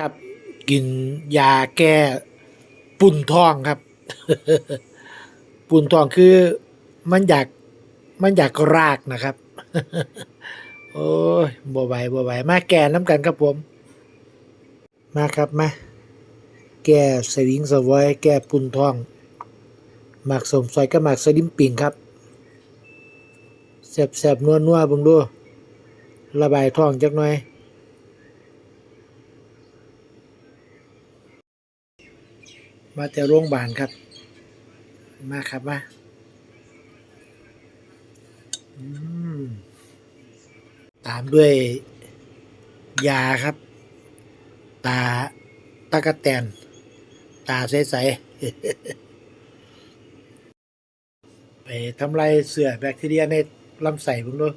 ครับ กินยาแก้ปุ่นท้องครับ ปุ่นท้องคือมันอยากมันอยากรากนะครับ โอ้ยบ่ไหวบ่ไหวมาแก่น้ำกันครับผม มาครับมาแก้สวิงสวอยแก้ปุ่นท้องหมากสมซอยกับหมากสลิมปิงครับแสบๆนัวๆเบิ่งดูระบายท้องจักหน่อย มาแต่โรงพยาบาลครับ มาครับมาตามด้วย ยาครับ ตาตากะแตน ตาใสๆไปทำลายเสื่อแบคทีเรียในลำไส้เพิ่งดู